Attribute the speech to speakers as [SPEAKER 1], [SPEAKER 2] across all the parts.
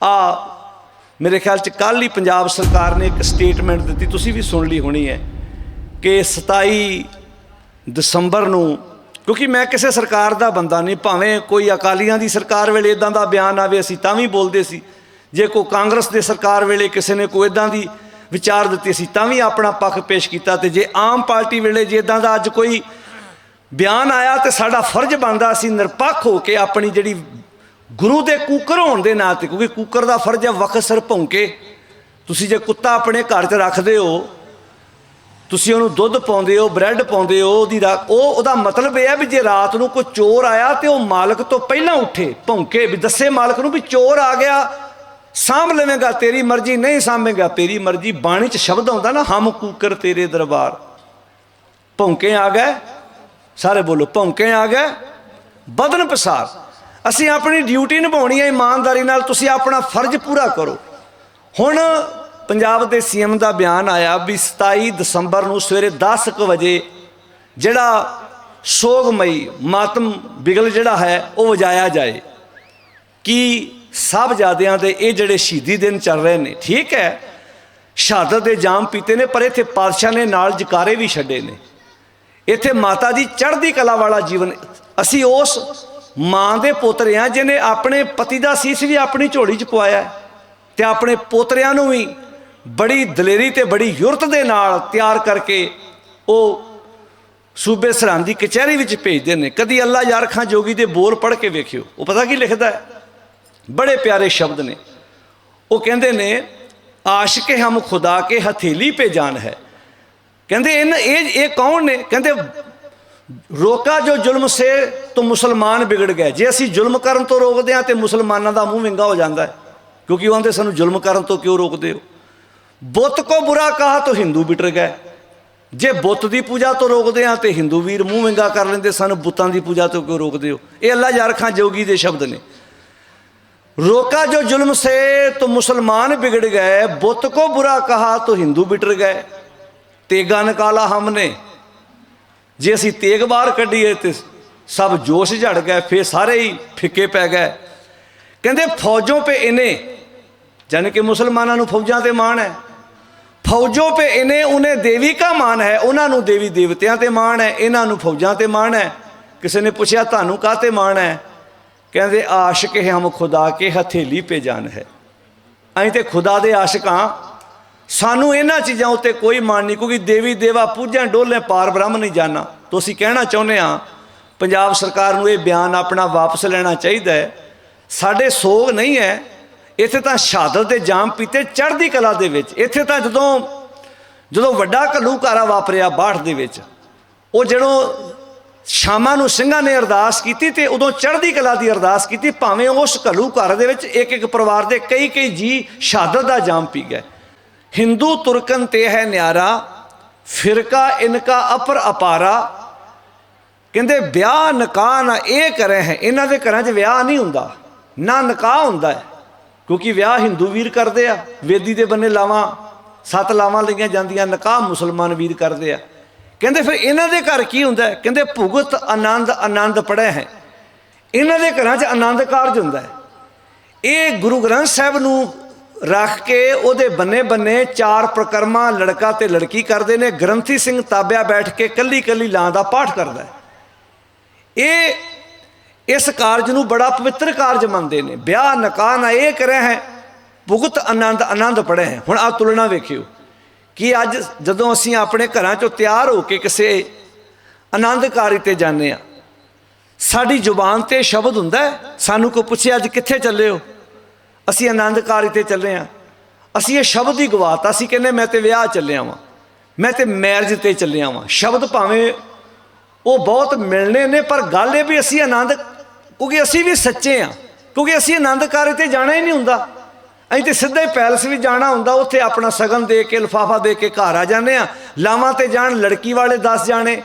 [SPEAKER 1] ਆ, ਮੇਰੇ ਖਿਆਲ ਚ ਕੱਲ ਹੀ ਪੰਜਾਬ ਸਰਕਾਰ ਨੇ ਇੱਕ ਸਟੇਟਮੈਂਟ ਦਿੱਤੀ, ਤੁਸੀਂ ਵੀ ਸੁਣ ਲਈ ਹੋਣੀ ਹੈ, ਕਿ 27 ਦਸੰਬਰ ਨੂੰ, ਕਿਉਂਕਿ ਮੈਂ ਕਿਸੇ ਸਰਕਾਰ ਦਾ ਬੰਦਾ ਨਹੀਂ, ਭਾਵੇਂ ਕੋਈ ਅਕਾਲੀਆਂ ਦੀ ਸਰਕਾਰ ਵੇਲੇ ਇਦਾਂ ਦਾ ਬਿਆਨ ਆਵੇ, ਅਸੀਂ ਤਾਂ ਵੀ ਬੋਲਦੇ ਸੀ। ਜੇ ਕੋਈ ਕਾਂਗਰਸ ਦੇ ਸਰਕਾਰ ਵੇਲੇ ਕਿਸੇ ਨੇ ਕੋਈ ਇਦਾਂ ਦੀ ਵਿਚਾਰ ਦਿੱਤੀ ਸੀ ਤਾਂ ਵੀ ਆਪਣਾ ਪੱਖ ਪੇਸ਼ ਕੀਤਾ ਤੇ ਜੇ ਆਮ ਪਾਰਟੀ ਵੇਲੇ ਜੇ ਇਦਾਂ ਦਾ ਅੱਜ ਕੋਈ ਬਿਆਨ ਆਇਆ ਤੇ ਸਾਡਾ ਫਰਜ਼ ਬਣਦਾ ਅਸੀਂ ਨਿਰਪੱਖ ਹੋ ਕੇ ਆਪਣੀ ਜਿਹੜੀ ਗੁਰੂ ਦੇ ਕੂਕਰ ਹੋਣ ਦੇ ਨਾਂ ਤੇ, ਕਿਉਂਕਿ ਕੂਕਰ ਦਾ ਫਰਜ਼ ਹੈ ਵਕਤ ਸਿਰ ਭੌਂਕੇ। ਤੁਸੀਂ ਜੇ ਕੁੱਤਾ ਆਪਣੇ ਘਰ 'ਚ ਰੱਖਦੇ ਹੋ, ਤੁਸੀਂ ਉਹਨੂੰ ਦੁੱਧ ਪਾਉਂਦੇ ਹੋ, ਬ੍ਰੈਡ ਪਾਉਂਦੇ ਹੋ, ਉਹਦੀ ਰਾ- ਉਹ, ਉਹਦਾ ਮਤਲਬ ਇਹ ਹੈ ਵੀ ਜੇ ਰਾਤ ਨੂੰ ਕੋਈ ਚੋਰ ਆਇਆ ਤੇ ਉਹ ਮਾਲਕ ਤੋਂ ਪਹਿਲਾਂ ਉੱਠੇ, ਭੌਂਕੇ ਵੀ ਦੱਸੇ ਮਾਲਕ ਨੂੰ ਵੀ ਚੋਰ ਆ ਗਿਆ, ਸਾਂਭ ਲਵੇਂਗਾ, ਤੇਰੀ ਮਰਜ਼ੀ ਨਹੀਂ ਸਾਂਭੇਗਾ, ਤੇਰੀ ਮਰਜ਼ੀ ਬਾਣੀ 'ਚ ਸ਼ਬਦ ਆਉਂਦਾ ਨਾ, ਹਮ ਕੂਕਰ ਤੇਰੇ ਦਰਬਾਰ। ਭੌਂਕੇ ਆ ਗਏ, ਸਾਰੇ ਬੋਲੋ, ਭੌਂਕੇ ਆ ਗਏ, ਬਦਨ ਪਸਾਰ। ਅਸੀਂ ਆਪਣੀ ਡਿਊਟੀ ਨਿਭਾਉਣੀ ਹੈ, ਇਮਾਨਦਾਰੀ ਨਾਲ ਤੁਸੀਂ ਆਪਣਾ ਫਰਜ਼ ਪੂਰਾ ਕਰੋ। ਹੁਣ ਪੰਜਾਬ ਦੇ ਸੀਐਮ ਦਾ ਬਿਆਨ ਆਇਆ ਵੀ 27 ਦਸੰਬਰ ਨੂੰ ਸਵੇਰੇ 10:00 ਵਜੇ ਜਿਹੜਾ ਸੋਗਮਈ ਮਾਤਮ ਬਿਗਲ ਜਿਹੜਾ ਹੈ, ਉਹ ਵਜਾਇਆ ਜਾਏ। ਕਿ ਸਾਹਿਬਜ਼ਾਦਿਆਂ ਦੇ ਇਹ ਜਿਹੜੇ ਸ਼ਹੀਦੀ ਦਿਨ ਚੱਲ ਰਹੇ ਨੇ, ਠੀਕ ਹੈ? ਸ਼ਹਾਦਤ ਦੇ ਜਾਮ ਪੀਤੇ ਨੇ, ਪਰ ਇੱਥੇ ਪਾਤਸ਼ਾਹ ਨੇ ਨਾਲ ਜਕਾਰੇ ਵੀ ਛੱਡੇ ਨੇ। ਇੱਥੇ ਮਾਤਾ ਦੀ ਚੜ੍ਹਦੀ ਕਲਾ ਵਾਲਾ ਜੀਵਨ, ਅਸੀਂ ਉਸ ਮਾਂ ਦੇ ਪੋਤਰੇ ਜਿਹਨੇ ਆਪਣੇ ਪਤੀ ਦਾ ਸੀਸ ਵੀ ਆਪਣੀ ਝੋਲੀ 'ਚ ਪਵਾਇਆ ਹੈ ਤੇ ਆਪਣੇ ਪੋਤਰਿਆਂ ਨੂੰ ਵੀ ਬੜੀ ਦਲੇਰੀ ਤੇ ਬੜੀ ਯੁਰਤ ਦੇ ਨਾਲ ਤਿਆਰ ਕਰਕੇ ਉਹ ਸੂਬੇ ਸਰਹੰਦ ਦੀ ਕਚਹਿਰੀ ਵਿੱਚ ਭੇਜਦੇ ਨੇ। ਕਦੀ ਅੱਲਾ ਯਾਰ ਖਾਂ ਜੋਗੀ ਦੇ ਬੋਲ ਪੜ੍ਹ ਕੇ ਵੇਖਿਓ। ਉਹ ਪਤਾ ਕੀ ਲਿਖਦਾ ਹੈ? ਬੜੇ ਪਿਆਰੇ ਸ਼ਬਦ ਨੇ। ਉਹ ਕਹਿੰਦੇ ਨੇ, ਆਸ਼ਿਕ ਹਮ ਖੁਦਾ ਕੇ ਹਥੇਲੀ ਪੇ ਜਾਨ ਹੈ। ਕਹਿੰਦੇ, ਇਹ ਇਹ ਇਹ ਕੌਣ ਨੇ? ਕਹਿੰਦੇ ਰੋਕਾ ਜੋ ਜ਼ੁਲਮ ਸੇ ਤੋਂ ਮੁਸਲਮਾਨ ਵਿਗੜ ਗਏ ਜੇ ਅਸੀਂ ਜ਼ੁਲਮ ਕਰਨ ਤੋਂ ਰੋਕਦੇ ਹਾਂ ਤੇ ਮੁਸਲਮਾਨਾਂ ਦਾ ਮੂੰਹ ਵਿੰਗਾ ਹੋ ਜਾਂਦਾ ਹੈ ਕਿਉਂਕਿ ਉਹ ਕਹਿੰਦੇ ਸਾਨੂੰ ਜ਼ੁਲਮ ਕਰਨ ਤੋਂ ਕਿਉਂ ਰੋਕਦੇ ਹੋ ਬੁੱਤ ਕੋ ਬੁਰਾ ਕਹਾ ਤਾਂ ਹਿੰਦੂ ਬਿਟਰ ਗਏ ਜੇ ਬੁੱਤ ਦੀ ਪੂਜਾ ਤੋਂ ਰੋਕਦੇ ਹਾਂ ਤੇ ਹਿੰਦੂ ਵੀਰ ਮੂੰਹ ਵਿੰਗਾ ਕਰ ਲੈਂਦੇ ਸਾਨੂੰ ਬੁੱਤਾਂ ਦੀ ਪੂਜਾ ਤੋਂ ਕਿਉਂ ਰੋਕਦੇ ਹੋ ਇਹ ਅੱਲਾ ਯਾਰ ਖਾਂ ਜੋਗੀ ਦੇ ਸ਼ਬਦ ਨੇ रोका जो जुल्म से तो मुसलमान बिगड़ गए बुत को बुरा कहा तो हिंदू बिटर गए ਤੇਗਾ ਨਿਕਾਲਾ ਹਮਨੇ ਜੇ ਅਸੀਂ ਤੇਗ ਬਾਹਰ ਕੱਢੀਏ ਤੇ ਸਭ ਜੋਸ਼ ਝੜ ਗਏ, ਫੇਰ ਸਾਰੇ ਹੀ ਫਿੱਕੇ ਪੈ ਗਏ। ਕਹਿੰਦੇ ਫੌਜੋਂ ਪੇ ਇਨੇ ਜਾਨ ਕਿ ਮੁਸਲਮਾਨਾਂ ਨੂੰ ਫੌਜਾਂ ਤੇ ਮਾਣ ਹੈ। ਫੌਜੋਂ ਪੇ ਇਨੇ ਉਹਨੇ ਦੇਵੀ ਕਾ ਮਾਣ ਹੈ ਉਹਨਾਂ ਨੂੰ ਦੇਵੀ ਦੇਵਤਿਆਂ ਤੇ ਮਾਣ ਹੈ ਇਹਨਾਂ ਨੂੰ ਫੌਜਾਂ ਤੇ ਮਾਣ ਹੈ। ਕਿਸੇ ਨੇ ਪੁੱਛਿਆ, ਤੁਹਾਨੂੰ ਕਾਤੇ ਮਾਣ ਹੈ? ਕਹਿੰਦੇ, ਆਸ਼ਕ ਹੈ ਹਮ ਖੁਦਾ ਕੇ ਹਥੇਲੀ ਪੇ ਜਾਨ ਹੈ। ਅਸੀਂ ਤੇ ਖੁਦਾ ਦੇ ਆਸ਼ਿਕ ਹਾਂ। ਸਾਨੂੰ ਇਹਨਾਂ ਚੀਜ਼ਾਂ ਉੱਤੇ ਕੋਈ ਮਾਣ ਨਹੀਂ, ਕਿਉਂਕਿ ਦੇਵੀ ਦੇਵਾ ਪੂਜਾ ਡੋਲੇ ਪਾਰ ਬ੍ਰਹਮ ਨਹੀਂ ਜਾਣਾ। ਤੁਸੀਂ ਕਹਿਣਾ ਚਾਹੁੰਦੇ ਹਾਂ, ਪੰਜਾਬ ਸਰਕਾਰ ਨੂੰ ਇਹ ਬਿਆਨ ਆਪਣਾ ਵਾਪਸ ਲੈਣਾ ਚਾਹੀਦਾ ਹੈ। ਸਾਡੇ ਸੋਗ ਨਹੀਂ ਹੈ। ਇੱਥੇ ਤਾਂ ਸ਼ਹਾਦਤ ਦੇ ਜਾਮ ਪੀਤੇ ਚੜ੍ਹਦੀ ਕਲਾ ਦੇ ਵਿੱਚ। ਇੱਥੇ ਤਾਂ ਜਦੋਂ ਜਦੋਂ ਵੱਡਾ ਘੱਲੂਘਾਰਾ ਵਾਪਰਿਆ ਬਾਠ ਦੇ ਵਿੱਚ, ਉਹ ਜਦੋਂ ਸ਼ਾਮਾਂ ਨੂੰ ਸਿੰਘਾਂ ਨੇ ਅਰਦਾਸ ਕੀਤੀ ਤੇ ਉਦੋਂ ਚੜ੍ਹਦੀ ਕਲਾ ਦੀ ਅਰਦਾਸ ਕੀਤੀ, ਭਾਵੇਂ ਉਸ ਘੱਲੂ ਦੇ ਵਿੱਚ ਇੱਕ ਇੱਕ ਪਰਿਵਾਰ ਦੇ ਕਈ ਕਈ ਜੀ ਸ਼ਹਾਦਤ ਦਾ ਜਾਮ ਪੀ ਗਏ। ਹਿੰਦੂ ਤੁਰਕਨ ਤੇ ਹੈ ਨਿਆਰਾ, ਫਿਰਕਾ ਇਨਕਾ ਅਪਰ ਅਪਾਰਾ। ਕਹਿੰਦੇ, ਵਿਆਹ ਨਿਕਾਹ ਨਾ ਇਹ ਕਰੇ ਹੈ, ਇਹਨਾਂ ਦੇ ਘਰਾਂ 'ਚ ਵਿਆਹ ਨਹੀਂ ਹੁੰਦਾ, ਨਾ ਨਿਕਾਹ ਹੁੰਦਾ ਹੈ, ਕਿਉਂਕਿ ਵਿਆਹ ਹਿੰਦੂ ਵੀਰ ਕਰਦੇ ਆ, ਵੇਦੀ ਦੇ ਬੰਨੇ ਲਾਵਾਂ, ਸੱਤ ਲਾਵਾਂ ਲਈਆਂ ਜਾਂਦੀਆਂ ਨਿਕਾਹ ਮੁਸਲਮਾਨ ਵੀਰ ਕਰਦੇ ਆ। ਕਹਿੰਦੇ, ਫਿਰ ਇਹਨਾਂ ਦੇ ਘਰ ਕੀ ਹੁੰਦਾ ਹੈ? ਕਹਿੰਦੇ, ਭੁਗਤ ਆਨੰਦ ਆਨੰਦ ਪੜਿਆ ਹੈ। ਇਹਨਾਂ ਦੇ ਘਰਾਂ 'ਚ ਆਨੰਦ ਕਾਰਜ ਹੁੰਦਾ ਹੈ। ਇਹ ਗੁਰੂ ਗ੍ਰੰਥ ਸਾਹਿਬ ਨੂੰ ਰੱਖ ਕੇ ਉਹਦੇ ਬੰਨੇ ਬੰਨੇ ਚਾਰ ਪ੍ਰਕਰਮਾਂ ਲੜਕਾ ਤੇ ਲੜਕੀ ਕਰਦੇ ਨੇ। ਗ੍ਰੰਥੀ ਸਿੰਘ ਤਾਬਿਆ ਬੈਠ ਕੇ ਕੱਲੀ ਕੱਲੀ ਲਾਂ ਦਾ ਪਾਠ ਕਰਦਾ ਹੈ। ਇਹ ਇਸ ਕਾਰਜ ਨੂੰ ਬੜਾ ਪਵਿੱਤਰ ਕਾਰਜ ਮੰਨਦੇ ਨੇ। ਵਿਆਹ ਨਕਾਹ ਨਾ ਇਹ ਕਰਿਆ ਹੈ। ਭੁਗਤ ਆਨੰਦ ਆਨੰਦ ਪੜਿਆ ਹੈ। ਹੁਣ ਆ ਤੁਲਨਾ ਵੇਖਿਓ ਕਿ ਅੱਜ ਜਦੋਂ ਅਸੀਂ ਆਪਣੇ ਘਰਾਂ ਚੋਂ ਤਿਆਰ ਹੋ ਕੇ ਕਿਸੇ ਆਨੰਦ ਕਾਰਜ ਤੇ ਜਾਂਦੇ ਆ ਸਾਡੀ ਜ਼ੁਬਾਨ ਤੇ ਸ਼ਬਦ ਹੁੰਦਾ ਸਾਨੂੰ ਕੋਈ ਪੁੱਛੇ ਅੱਜ ਕਿੱਥੇ ਚੱਲੇ ਹੋ? ਅਸੀਂ ਆਨੰਦ ਆਨੰਦਕਾਰੀ ਤੇ ਚੱਲੇ ਆ। ਅਸੀਂ ਇਹ ਸ਼ਬਦ ਹੀ ਗਵਾਤਾ। ਅਸੀਂ ਕਹਿੰਦੇ, ਮੈਂ ਤੇ ਵਿਆਹ ਚੱਲਿਆ ਵਾਂ। ਮੈਂ ਤੇ ਮੈਰਿਜ ਤੇ ਚੱਲਿਆ ਵਾਂ। ਸ਼ਬਦ ਭਾਵੇਂ ਉਹ ਬਹੁਤ ਮਿਲਣੇ ਨੇ, ਪਰ ਗੱਲ ਇਹ ਵੀ ਅਸੀਂ ਆਨੰਦ, ਕਿਉਂਕਿ ਅਸੀਂ ਵੀ ਸੱਚੇ ਆ। ਕਿਉਂਕਿ ਅਸੀਂ ਆਨੰਦ ਆਨੰਦਕਾਰੀ ਤੇ ਜਾਣਾ ਹੀ ਨਹੀਂ ਹੁੰਦਾ। ਅਸੀਂ ਤੇ ਸਿੱਧਾ ਹੀ ਪੈਲਸ ਵੀ ਜਾਣਾ ਹੁੰਦਾ। ਉੱਥੇ ਆਪਣਾ ਸਗਨ ਦੇ ਕੇ, ਲਿਫਾਫਾ ਦੇ ਕੇ ਘਰ ਆ ਜਾਂਦੇ ਆ। ਲਾਵਾਂ ਤੇ ਜਾਣ, ਲੜਕੀ ਵਾਲੇ 10 ਜਾਣੇ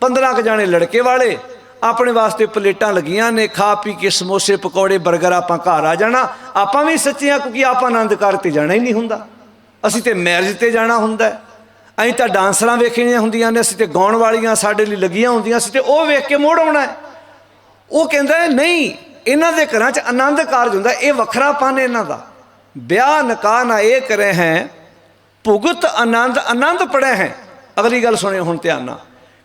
[SPEAKER 1] 15 ਕ ਜਾਣੇ ਲੜਕੇ ਵਾਲੇ। ਆਪਣੇ ਵਾਸਤੇ ਪਲੇਟਾਂ ਲੱਗੀਆਂ ਨੇ, ਖਾ ਪੀ ਕੇ ਸਮੋਸੇ, ਪਕੌੜੇ 버ਗਰ ਆਪਾਂ ਘਰ ਆ ਜਾਣਾ। ਆਪਾਂ ਵੀ ਸੱਚੇ ਆ ਕਿਉਂਕਿ ਆਪਾਂ ਆਨੰਦ ਆਨੰਦਕਾਰ ਤੇ ਜਾਣਾ ਹੀ ਨਹੀਂ ਹੁੰਦਾ। ਅਸੀਂ ਤੇ ਮੈਰਿਜ ਤੇ ਜਾਣਾ ਹੁੰਦਾ ਅਸੀਂ ਤਾਂ ਡਾਂਸਰਾਂ ਵੇਖਣੀਆਂ ਹੁੰਦੀਆਂ ਨੇ, ਅਸੀਂ ਤੇ ਗਾਉਣ ਵਾਲੀਆਂ ਸਾਡੇ ਲਈ ਲੱਗੀਆਂ ਹੁੰਦੀਆਂ ਸੀ ਤੇ ਉਹ ਵੇਖ ਕੇ ਮੋੜ ਆਉਣਾ ਉਹ ਕਹਿੰਦਾ ਨਹੀਂ, ਇਹਨਾਂ ਦੇ ਘਰਾਂ 'ਚ ਆਨੰਦ ਕਾਰਜ ਹੁੰਦਾ, ਇਹ ਵੱਖਰਾਪਨ ਇਹਨਾਂ ਦਾ। ਵਿਆਹ ਨਿਕਾਹ ਨਾ ਇਹ ਕਰੇ ਹੈ, ਭੁਗਤ ਆਨੰਦ ਆਨੰਦ ਪੜੇ ਹੈ। ਅਗਲੀ ਗੱਲ ਸੁਣਿਓ ਹੁਣ ਧਿਆਨ ਨਾਲ।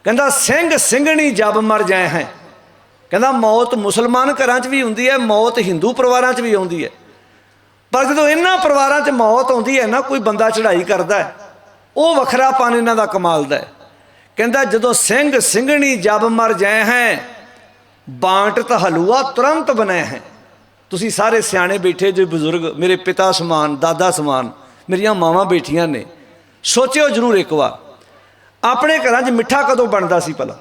[SPEAKER 1] ਕਹਿੰਦਾ, ਸਿੰਘ ਸਿੰਘਣੀ ਜਬ ਮਰ ਜਾਏ ਹੈ। ਕਹਿੰਦਾ, ਮੌਤ ਮੁਸਲਮਾਨ ਘਰਾਂ 'ਚ ਵੀ ਹੁੰਦੀ ਹੈ, ਮੌਤ ਹਿੰਦੂ ਪਰਿਵਾਰਾਂ 'ਚ ਵੀ ਆਉਂਦੀ ਹੈ। ਪਰ ਜਦੋਂ ਇਹਨਾਂ ਪਰਿਵਾਰਾਂ 'ਚ ਮੌਤ ਆਉਂਦੀ ਹੈ ਨਾ, ਕੋਈ ਬੰਦਾ ਚੜ੍ਹਾਈ ਕਰਦਾ ਹੈ, ਉਹ ਵੱਖਰਾਪਨ ਇਹਨਾਂ ਦਾ ਕਮਾਲ ਦਾ ਹੈ। ਕਹਿੰਦਾ, ਜਦੋਂ ਸਿੰਘ ਸਿੰਘਣੀ ਜਬ ਮਰ ਜਾਏ ਹੈ, ਬਾਂਟ ਹਲੂਆ ਤੁਰੰਤ ਬਨੇ ਹੈ। ਤੁਸੀਂ ਸਾਰੇ ਸਿਆਣੇ ਬੈਠੇ ਜੋ ਬਜ਼ੁਰਗ, ਮੇਰੇ ਪਿਤਾ ਸਮਾਨ, ਦਾਦਾ ਸਮਾਨ, ਮੇਰੀਆਂ ਮਾਵਾਂ ਬੈਠੀਆਂ ਨੇ। ਸੋਚਿਓ ਜਰੂਰ ਇੱਕ ਵਾਰ ਆਪਣੇ ਘਰਾਂ 'ਚ ਮਿੱਠਾ ਕਦੋਂ ਬਣਦਾ ਸੀ ਭਲਾ?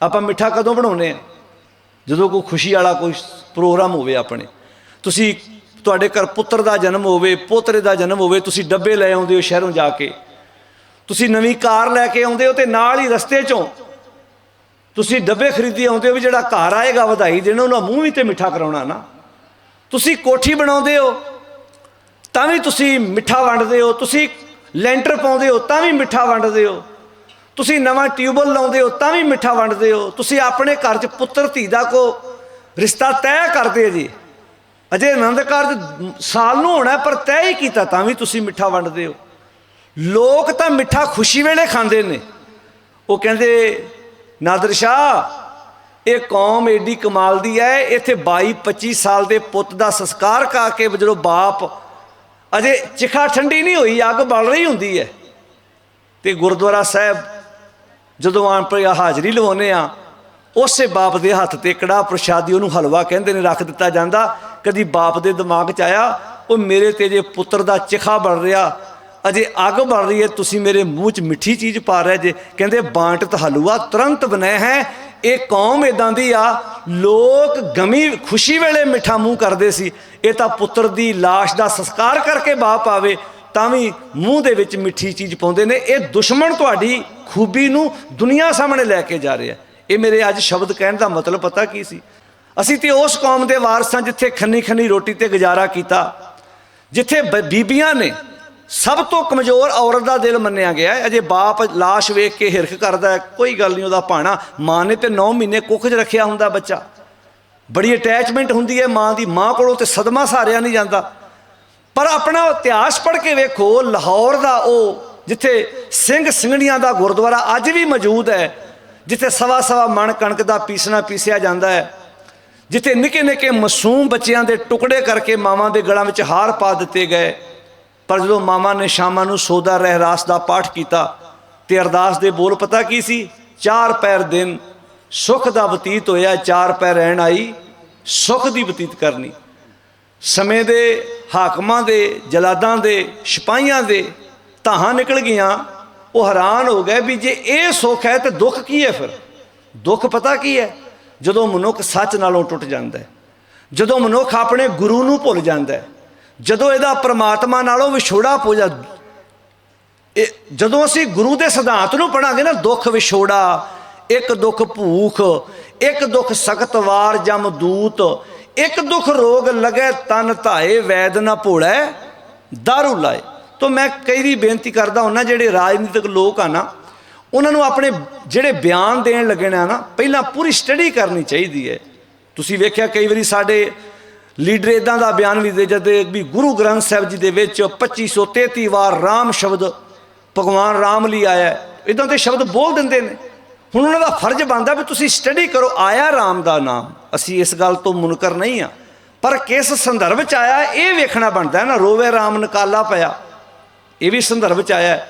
[SPEAKER 1] ਆਪਾਂ ਮਿੱਠਾ ਕਦੋਂ ਬਣਾਉਨੇ ਆ ਜਦੋਂ ਕੋਈ ਖੁਸ਼ੀ ਵਾਲਾ ਕੋਈ ਪ੍ਰੋਗਰਾਮ ਹੋਵੇ ਆਪਣੇ। ਤੁਸੀਂ ਤੁਹਾਡੇ ਘਰ ਪੁੱਤਰ ਦਾ ਜਨਮ ਹੋਵੇ, ਪੋਤਰੇ ਦਾ ਜਨਮ ਹੋਵੇ, ਤੁਸੀਂ ਡੱਬੇ ਲੈ ਆਉਂਦੇ ਹੋ ਸ਼ਹਿਰੋਂ ਜਾ ਕੇ। ਤੁਸੀਂ ਨਵੀਂ ਕਾਰ ਲੈ ਕੇ ਆਉਂਦੇ ਹੋ ਤੇ ਨਾਲ ਹੀ ਰਸਤੇ 'ਚੋਂ ਤੁਸੀਂ ਡੱਬੇ ਖਰੀਦੀ ਆਉਂਦੇ ਹੋ ਵੀ ਜਿਹੜਾ ਘਰ ਆਏਗਾ ਵਧਾਈ ਦੇਣਾ, ਉਹਨਾਂ ਮੂੰਹ ਵੀ ਤੇ ਮਿੱਠਾ ਕਰਾਉਣਾ ਨਾ। ਤੁਸੀਂ ਕੋਠੀ ਬਣਾਉਂਦੇ ਹੋ, ਤਾਂ ਵੀ ਤੁਸੀਂ ਮਿੱਠਾ ਵੰਡਦੇ ਹੋ, ਤੁਸੀਂ ਲੈਂਟਰ ਪਾਉਂਦੇ ਹੋ ਤਾਂ ਵੀ ਮਿੱਠਾ ਵੰਡਦੇ ਹੋ। ਤੁਸੀਂ ਨਵਾਂ ਟਿਊਬਲ ਲਾਉਂਦੇ ਹੋ ਤਾਂ ਵੀ ਮਿੱਠਾ ਵੰਡਦੇ ਹੋ। ਤੁਸੀਂ ਆਪਣੇ ਘਰ 'ਚ ਪੁੱਤਰ ਧੀ ਦਾ ਕੋ ਰਿਸ਼ਤਾ ਤੈਅ ਕਰਦੇ ਜੀ। ਅਜੇ ਆਨੰਦ ਕਾਰਜ ਸਾਲ ਨੂੰ ਹੋਣਾ ਪਰ ਤੈਅ ਹੀ ਕੀਤਾ ਤਾਂ ਵੀ ਤੁਸੀਂ ਮਿੱਠਾ ਵੰਡਦੇ ਹੋ। ਲੋਕ ਤਾਂ ਮਿੱਠਾ ਖੁਸ਼ੀ ਵੇਲੇ ਖਾਂਦੇ ਨੇ। ਉਹ ਕਹਿੰਦੇ, ਨਾਦਰ ਸ਼ਾਹ, ਇਹ ਕੌਮ ਏਡੀ ਕਮਾਲ ਦੀ ਹੈ, ਇੱਥੇ 22 25 ਸਾਲ ਦੇ ਪੁੱਤ ਦਾ ਸੰਸਕਾਰ ਕਾ ਕੇ ਜਦੋਂ ਬਾਪ ਅਜੇ ਚਿਖਾ ਠੰਡੀ ਨਹੀਂ ਹੋਈ, ਅੱਗ ਬਲ ਰਹੀ ਹੁੰਦੀ ਹੈ। ਤੇ ਗੁਰਦੁਆਰਾ ਸਾਹਿਬ ਜਦੋਂ ਆਣ ਪਰ ਹਾਜ਼ਰੀ ਲਵਾਉਨੇ ਆ, ਉਸੇ ਬਾਪ ਦੇ ਹੱਥ ਤੇ ਕੜਾ ਪ੍ਰਸ਼ਾਦੀ ਉਹਨੂੰ ਹਲਵਾ ਕਹਿੰਦੇ ਨੇ, ਰੱਖ ਦਿੱਤਾ ਜਾਂਦਾ। ਕਦੀ ਬਾਪ ਦੇ ਦਿਮਾਗ 'ਚ ਆਇਆ, ਉਹ ਮੇਰੇ ਤੇ ਜੇ ਪੁੱਤਰ ਦਾ ਚਿਖਾ ਬਣ ਰਿਹਾ, ਅਜੇ ਅੱਗ ਬਲ ਰਹੀ ਹੈ, ਤੁਸੀਂ ਮੇਰੇ ਮੂੰਹ 'ਚ ਮਿੱਠੀ ਚੀਜ਼ ਪਾ ਰਹੇ ਜੇ। ਕਹਿੰਦੇ, ਬਾਂਟ ਹਲਵਾ ਤੁਰੰਤ ਬਨੇ ਹੈ ਇਹ ਕੌਮ ਇਦਾਂ ਦੀ ਆ, ਲੋਕ ਗਮੀ, ਖੁਸ਼ੀ ਵੇਲੇ ਮਿੱਠਾ ਮੂੰਹ ਕਰਦੇ ਸੀ। ਇਹ ਤਾਂ ਪੁੱਤਰ ਦੀ লাশ ਦਾ ਸੰਸਕਾਰ ਕਰਕੇ ਬਾਪ ਆਵੇ, ਤਾਂ ਵੀ ਮੂੰਹ ਦੇ ਵਿੱਚ ਮਿੱਠੀ ਚੀਜ਼ ਪਾਉਂਦੇ ਨੇ। ਇਹ ਦੁਸ਼ਮਣ ਤੁਹਾਡੀ ਖੂਬੀ ਨੂੰ ਦੁਨੀਆ ਸਾਹਮਣੇ ਲੈ ਕੇ ਜਾ ਰਿਹਾ। ਇਹ ਮੇਰੇ ਅੱਜ ਸ਼ਬਦ ਕਹਿਣ ਦਾ ਮਤਲਬ ਪਤਾ ਕੀ ਸੀ? ਅਸੀਂ ਤੇ ਉਸ ਕੌਮ ਦੇ ਵਾਰਸ ਹਾਂ ਜਿੱਥੇ ਖੰਨੀ ਖੰਨੀ ਰੋਟੀ ਤੇ ਗੁਜ਼ਾਰਾ ਕੀਤਾ, ਜਿੱਥੇ ਬ- ਬੀਬੀਆਂ ਨੇ ਸਭ ਤੋਂ ਕਮਜ਼ੋਰ ਔਰਤ ਦਾ ਦਿਲ ਮੰਨਿਆ ਗਿਆ ਹੈ। ਅਜੇ ਬਾਪ লাশ ਵੇਖ ਕੇ ਹਿਰਖ ਕਰਦਾ ਹੈ, ਕੋਈ ਗੱਲ ਨਹੀਂ ਉਹਦਾ ਭਾਣਾ ਮਾਂ ਨੇ ਤੇ 9 ਮਹੀਨੇ ਕੁੱਖ 'ਚ ਰੱਖਿਆ ਹੁੰਦਾ ਬੱਚਾ। ਬੜੀ ਅਟੈਚਮੈਂਟ ਹੁੰਦੀ ਹੈ ਮਾਂ ਦੀ। ਮਾਂ ਕੋਲੋਂ ਤੇ ਸਦਮਾ ਸਾਰਿਆ ਨਹੀਂ ਜਾਂਦਾ। ਪਰ ਆਪਣਾ ਇਤਿਹਾਸ ਪੜ੍ਹ ਕੇ ਵੇਖੋ ਲਾਹੌਰ ਦਾ ਉਹ ਜਿੱਥੇ ਸਿੰਘ ਸਿੰਘਣੀਆਂ ਦਾ ਗੁਰਦੁਆਰਾ ਅੱਜ ਵੀ ਮੌਜੂਦ ਹੈ ਜਿੱਥੇ ਸਵਾ ਸਵਾ ਮਣ ਕਣਕ ਦਾ ਪੀਸਣਾ ਪੀਸਿਆ ਜਾਂਦਾ ਹੈ। ਜਿੱਥੇ ਨਿੱਕੇ ਨਿੱਕੇ ਮਾਸੂਮ ਬੱਚਿਆਂ ਦੇ ਟੁਕੜੇ ਕਰਕੇ ਮਾਵਾਂ ਦੇ ਗਲਾਂ ਵਿੱਚ ਹਾਰ ਪਾ ਦਿੱਤੇ ਗਏ। ਪਰ ਜਦੋਂ ਮਾਮਾ ਨੇ ਸ਼ਾਮਾਂ ਨੂੰ ਸੋਦਾ ਰਹਿਰਾਸ ਦਾ ਪਾਠ ਕੀਤਾ ਤੇ ਅਰਦਾਸ ਦੇ ਬੋਲ ਪਤਾ ਕੀ ਸੀ? ਚਾਰ ਪੈਰ ਦਿਨ ਸੁਖ ਦਾ ਬਤੀਤ ਹੋਇਆ, ਚਾਰ ਪੈਰ ਰਹਿਣ ਆਈ, ਸੁਖ ਦੀ ਬਤੀਤ ਕਰਨੀ। ਸਮੇਂ ਦੇ, ਹਾਕਮਾਂ ਦੇ, ਜਲਾਦਾਂ ਦੇ, ਸਿਪਾਹੀਆਂ ਦੇ ਧਾਹਾਂ ਨਿਕਲ ਗਈਆਂ, ਉਹ ਹੈਰਾਨ ਹੋ ਗਏ ਵੀ ਜੇ ਇਹ ਸੁੱਖ ਹੈ ਤੇ ਦੁੱਖ ਕੀ ਹੈ ਫਿਰ? ਦੁੱਖ ਪਤਾ ਕੀ ਹੈ? ਜਦੋਂ ਮਨੁੱਖ ਸੱਚ ਨਾਲੋਂ ਟੁੱਟ ਜਾਂਦਾ ਹੈ, ਜਦੋਂ ਮਨੁੱਖ ਆਪਣੇ ਗੁਰੂ ਨੂੰ ਭੁੱਲ ਜਾਂਦਾ ਹੈ ਜਦੋਂ ਇਹਦਾ ਪ੍ਰਮਾਤਮਾ ਨਾਲੋਂ ਵਿਛੋੜਾ ਹੋ ਜਾ ਜਦੋਂ ਅਸੀਂ ਗੁਰੂ ਦੇ ਸਿਧਾਂਤ ਨੂੰ ਪੜਾਂਗੇ ਨਾ, ਦੁੱਖ ਵਿਛੋੜਾ, ਇੱਕ ਦੁੱਖ ਭੂਖ, ਇੱਕ ਦੁੱਖ ਸਖਤ ਵਾਰ ਜਮ ਦੂਤ, ਇੱਕ ਦੁੱਖ ਰੋਗ ਲਗੇ ਤਨ ਧਾਏ, ਵੈਦ ਨਾ ਭੋੜੈ ਦਾਰੂ ਲਾਏ। ਤੋਂ ਮੈਂ ਕਈ ਦੀ ਬੇਨਤੀ ਕਰਦਾ ਹੁੰਨਾ, ਜਿਹੜੇ ਰਾਜਨੀਤਿਕ ਲੋਕ ਆ ਨਾ, ਉਹਨਾਂ ਨੂੰ ਆਪਣੇ ਜਿਹੜੇ ਬਿਆਨ ਦੇਣ ਲੱਗੇ ਨੇ ਨਾ, ਪਹਿਲਾਂ ਪੂਰੀ ਸਟੱਡੀ ਕਰਨੀ ਚਾਹੀਦੀ ਹੈ। ਤੁਸੀਂ ਵੇਖਿਆ ਕਈ ਵਾਰੀ ਸਾਡੇ ਲੀਡਰ ਇਦਾਂ ਦਾ ਬਿਆਨ ਵੀ ਦੇ ਜਾਂਦੇ ਵੀ ਗੁਰੂ ਗ੍ਰੰਥ ਸਾਹਿਬ ਜੀ ਦੇ ਵਿੱਚ 2533 ਵਾਰ ਰਾਮ ਸ਼ਬਦ ਭਗਵਾਨ ਰਾਮ ਲਈ ਆਇਆ ਇਦਾਂ ਦੇ ਸ਼ਬਦ ਬੋਲ ਦਿੰਦੇ ਨੇ। ਹੁਣ ਉਹਨਾਂ ਦਾ ਫਰਜ਼ ਬਣਦਾ ਵੀ ਤੁਸੀਂ ਸਟੱਡੀ ਕਰੋ, ਆਇਆ ਰਾਮ ਦਾ ਨਾਮ। ਅਸੀਂ ਇਸ ਗੱਲ ਤੋਂ ਮੁਨਕਰ ਨਹੀਂ ਆ ਪਰ ਕਿਸ ਸੰਦਰਭ ਚ ਆਇਆ, ਇਹ ਵੇਖਣਾ ਬਣਦਾ ਨਾ, ਰੋਵੇ ਰਾਮ ਨਕਾਲਾ ਪਿਆ। ਇਹ ਵੀ ਸੰਦਰਭ ਚ ਆਇਆ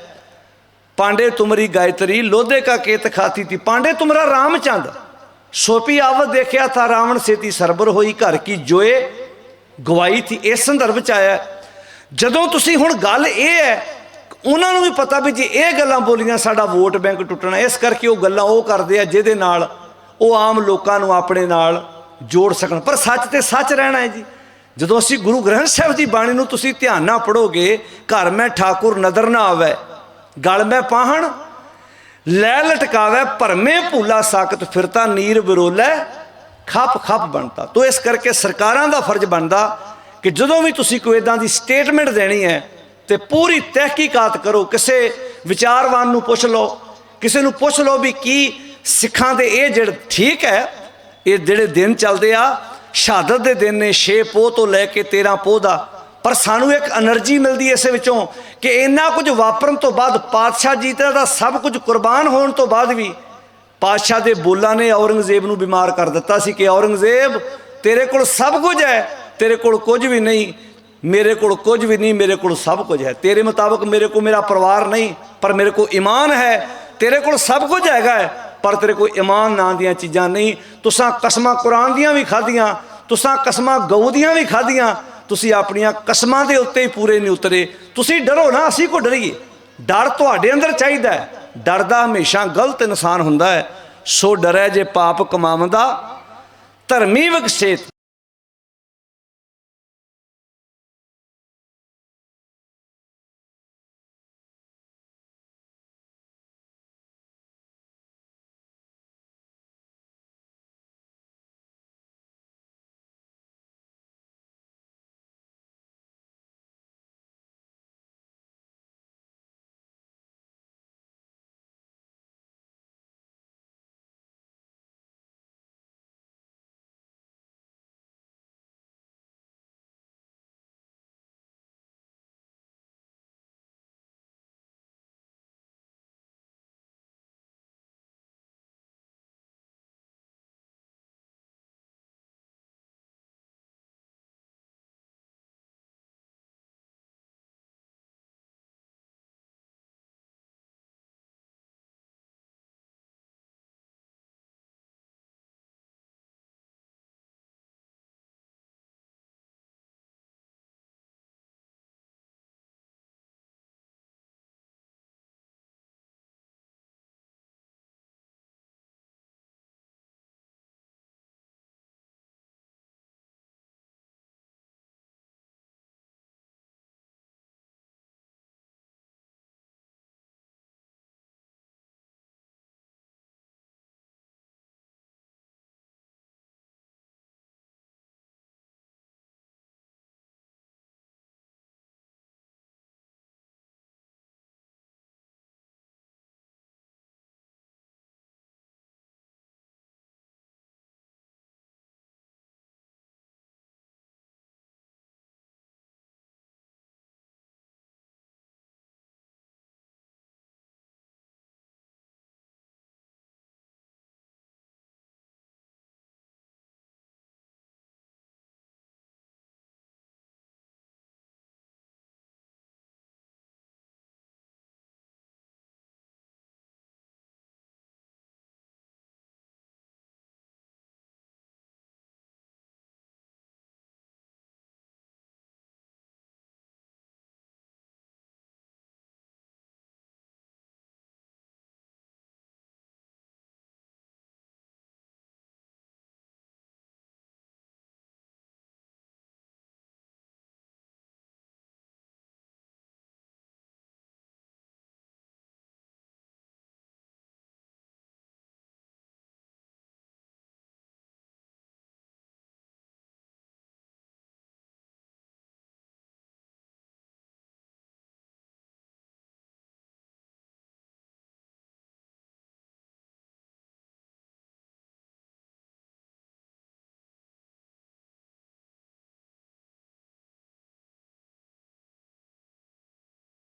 [SPEAKER 1] ਪਾਂਡੇ ਤੁਮਰੀ ਗਾਇਤਰੀ, ਲੋਧੇ ਕਾ ਕੇਤ ਖਾਤੀ ਤੀ। ਪਾਂਡੇ ਤੁਮਰਾ ਰਾਮਚੰਦ, ਸੋਪੀ ਆਵਤ ਦੇਖਿਆ ਥਾ, ਰਾਵਣ ਸੇਤੀ ਸਰਬਰ ਹੋਈ ਘਰ ਕੀ ਜੋਏ। ਗਵਾਈ ਥੀ, ਇਸ ਸੰਦਰਭ ਚ ਆਇਆ ਜਦੋਂ ਤੁਸੀਂ ਹੁਣ ਗੱਲ ਇਹ ਹੈ, ਉਹਨਾਂ ਨੂੰ ਵੀ ਪਤਾ ਵੀ ਜੇ ਇਹ ਗੱਲਾਂ ਬੋਲੀਆਂ, ਸਾਡਾ ਵੋਟ ਬੈਂਕ ਟੁੱਟਣਾ, ਇਸ ਕਰਕੇ ਉਹ ਗੱਲਾਂ ਉਹ ਕਰਦੇ ਆ, ਜਿਹਦੇ ਨਾਲ ਉਹ ਆਮ ਲੋਕਾਂ ਨੂੰ ਆਪਣੇ ਨਾਲ ਜੋੜ ਸਕਣ। ਪਰ ਸੱਚ ਤੇ ਸੱਚ ਰਹਿਣਾ ਹੈ ਜੀ। ਜਦੋਂ ਅਸੀਂ ਗੁਰੂ ਗ੍ਰੰਥ ਸਾਹਿਬ ਦੀ ਬਾਣੀ ਨੂੰ ਤੁਸੀਂ ਧਿਆਨ ਨਾਲ ਪੜੋਗੇ ਘਰ ਮੈਂ ਠਾਕੁਰ, ਨਦਰ ਨਾ ਆਵੇ, ਗਲ ਮੈਂ ਪਾਹਣ, ਲੈ ਲਟਕਾਵੇ, ਭਰਮੇ ਭੂਲਾ ਸਾਕਤ ਫਿਰਤਾ, ਨੀਰ ਵਿਰੋਲੇ ਖੱਪ ਖੱਪ ਬਣਦਾ ਤੋਂ ਇਸ ਕਰਕੇ ਸਰਕਾਰਾਂ ਦਾ ਫਰਜ਼ ਬਣਦਾ ਕਿ ਜਦੋਂ ਵੀ ਤੁਸੀਂ ਕੋਈ ਇਦਾਂ ਦੀ ਸਟੇਟਮੈਂਟ ਦੇਣੀ ਹੈ ਤੇ ਪੂਰੀ ਤਹਿਕੀਕਾਤ ਕਰੋ, ਕਿਸੇ ਵਿਚਾਰਵਾਨ ਨੂੰ ਪੁੱਛ ਲਓ, ਕਿਸੇ ਨੂੰ ਪੁੱਛ ਲਓ ਵੀ ਕੀ ਸਿੱਖਾਂ ਦੇ ਇਹ ਜਿਹੜੇ ਠੀਕ ਹੈ, ਇਹ ਜਿਹੜੇ ਦਿਨ ਚੱਲਦੇ ਆ, ਸ਼ਹਾਦਤ ਦੇ ਦਿਨ ਨੇ, ਛੇ ਪੋਹ ਤੋਂ ਲੈ ਕੇ 13 ਪੋਹ ਦਾ, ਪਰ ਸਾਨੂੰ ਇੱਕ એનર્ਜੀ ਮਿਲਦੀ ਇਸ ਵਿੱਚੋਂ ਕਿ ਇੰਨਾ ਕੁਝ ਵਾਪਰਨ ਤੋਂ ਬਾਅਦ ਪਾਤਸ਼ਾਹ ਜੀ ਦਾ ਸਭ ਕੁਝ ਕੁਰਬਾਨ ਹੋਣ ਤੋਂ ਬਾਅਦ ਵੀ ਪਾਤਸ਼ਾਹ ਦੇ ਬੋਲਾਂ ਨੇ ਔਰੰਗਜ਼ੇਬ ਨੂੰ ਬਿਮਾਰ ਕਰ ਦਿੱਤਾ ਸੀ ਕਿ ਔਰੰਗਜ਼ੇਬ ਤੇਰੇ ਕੋਲ ਸਭ ਕੁਝ ਹੈ ਤੇਰੇ ਕੋਲ ਕੁਝ ਵੀ ਨਹੀਂ ਮੇਰੇ ਕੋਲ ਕੁਝ ਵੀ ਨਹੀਂ ਮੇਰੇ ਕੋਲ ਸਭ ਕੁਝ ਹੈ। ਤੇਰੇ ਮੁਤਾਬਕ ਮੇਰੇ ਕੋਲ ਮੇਰਾ ਪਰਿਵਾਰ ਨਹੀਂ ਪਰ ਮੇਰੇ ਕੋਲ ਈਮਾਨ ਹੈ ਤੇਰੇ ਕੋਲ ਸਭ ਕੁਝ ਹੈਗਾ ਹੈ, ਪਰ ਤੇਰੇ ਕੋਲ ਈਮਾਨ ਨਾਂ ਦੀਆਂ ਚੀਜ਼ਾਂ ਨਹੀਂ। ਤੁਸਾਂ ਕਸਮਾਂ ਕੁਰਾਨ ਦੀਆਂ ਵੀ ਖਾਧੀਆਂ ਤੁਸਾਂ ਕਸਮਾਂ ਗਊ ਦੀਆਂ ਵੀ ਖਾਧੀਆਂ ਤੁਸੀਂ ਆਪਣੀਆਂ ਕਸਮਾਂ ਦੇ ਉੱਤੇ ਹੀ ਪੂਰੇ ਨਹੀਂ ਉਤਰੇ। ਤੁਸੀਂ ਡਰੋ ਨਾ ਅਸੀਂ ਕੋ ਡਰੀਏ। ਡਰ ਤੁਹਾਡੇ ਅੰਦਰ ਚਾਹੀਦਾ ਹੈ। ਡਰਦਾ ਹਮੇਸ਼ਾ ਗਲਤ ਇਨਸਾਨ ਹੁੰਦਾ ਹੈ ਸੋ ਡਰੈ ਜੇ ਪਾਪ ਕਮਾਵੰਦਾ ਧਰਮੀ ਵਿਕਸੇਤ।